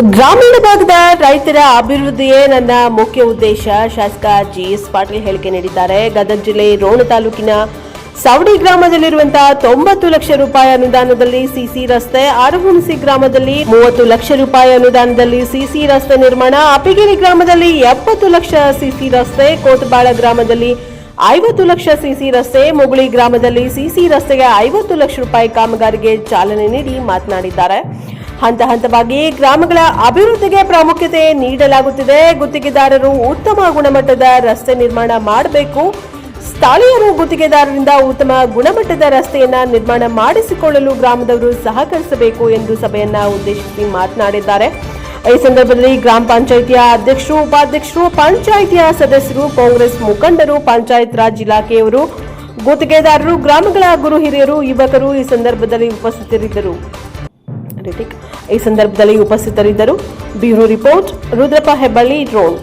ಗ್ರಾಮೀಣ ಭಾಗದ ರೈತರ ಅಭಿವೃದ್ಧಿಯೇ ನನ್ನ ಮುಖ್ಯ ಉದ್ದೇಶ. ಶಾಸಕ ಜಿಎಸ್ ಪಾಟೀಲ್ ಹೇಳಿಕೆ ನೀಡಿದ್ದಾರೆ. ಗದಗ ಜಿಲ್ಲೆ ರೋಣ ತಾಲೂಕಿನ ಸವಡಿ ಗ್ರಾಮದಲ್ಲಿರುವಂತಹ ತೊಂಬತ್ತು ಲಕ್ಷ ರೂಪಾಯಿ ಅನುದಾನದಲ್ಲಿ ಸಿಸಿ ರಸ್ತೆ ಅರಹುಣಸಿ ಗ್ರಾಮದಲ್ಲಿ ಮೂವತ್ತು ಲಕ್ಷ ರೂಪಾಯಿ ಅನುದಾನದಲ್ಲಿ ಸಿಸಿ ರಸ್ತೆ ನಿರ್ಮಾಣ ಅಪಿಗಿರಿ ಗ್ರಾಮದಲ್ಲಿ ಎಪ್ಪತ್ತು ಲಕ್ಷ ಸಿಸಿ ರಸ್ತೆ ಕೋಟಬಾಳ ಗ್ರಾಮದಲ್ಲಿ ಐವತ್ತು ಲಕ್ಷ ಸಿಸಿ ರಸ್ತೆ, ಮುಗುಳಿ ಗ್ರಾಮದಲ್ಲಿ ಸಿಸಿ ರಸ್ತೆಗೆ ಐವತ್ತು ಲಕ್ಷ ರೂಪಾಯಿ ಕಾಮಗಾರಿಗೆ ಚಾಲನೆ ನೀಡಿ ಮಾತನಾಡಿದ್ದಾರೆ. ಹಂತ ಹಂತವಾಗಿ ಗ್ರಾಮಗಳ ಅಭಿವೃದ್ಧಿಗೆ ಪ್ರಾಮುಖ್ಯತೆ ನೀಡಲಾಗುತ್ತಿದೆ. ಗುತ್ತಿಗೆದಾರರು ಉತ್ತಮ ಗುಣಮಟ್ಟದ ರಸ್ತೆ ನಿರ್ಮಾಣ ಮಾಡಬೇಕು. ಸ್ಥಳೀಯರು ಗುತ್ತಿಗೆದಾರರಿಂದ ಉತ್ತಮ ಗುಣಮಟ್ಟದ ರಸ್ತೆಯನ್ನ ನಿರ್ಮಾಣ ಮಾಡಿಸಿಕೊಳ್ಳಲು ಗ್ರಾಮದವರು ಸಹಕರಿಸಬೇಕು ಎಂದು ಸಭೆಯನ್ನ ಉದ್ದೇಶಿಸಿ ಮಾತನಾಡಿದ್ದಾರೆ. ಈ ಸಂದರ್ಭದಲ್ಲಿ ಗ್ರಾಮ ಪಂಚಾಯಿತಿಯ ಅಧ್ಯಕ್ಷರು, ಉಪಾಧ್ಯಕ್ಷರು, ಪಂಚಾಯಿತಿಯ ಸದಸ್ಯರು, ಕಾಂಗ್ರೆಸ್ ಮುಖಂಡರು, ಪಂಚಾಯತ್ ರಾಜ್ ಇಲಾಖೆಯವರು, ಗುತ್ತಿಗೆದಾರರು, ಗ್ರಾಮಗಳ ಗುರು ಹಿರಿಯರು, ಯುವಕರು ಈ ಸಂದರ್ಭದಲ್ಲಿ ಉಪಸ್ಥಿತರಿದ್ದರು. ರಿತಿಕ್ ಈ ಸಂದರ್ಭದಲ್ಲಿ ಉಪಸ್ಥಿತರಿದ್ದರು. Bureau report Rudrappa Hebballi drone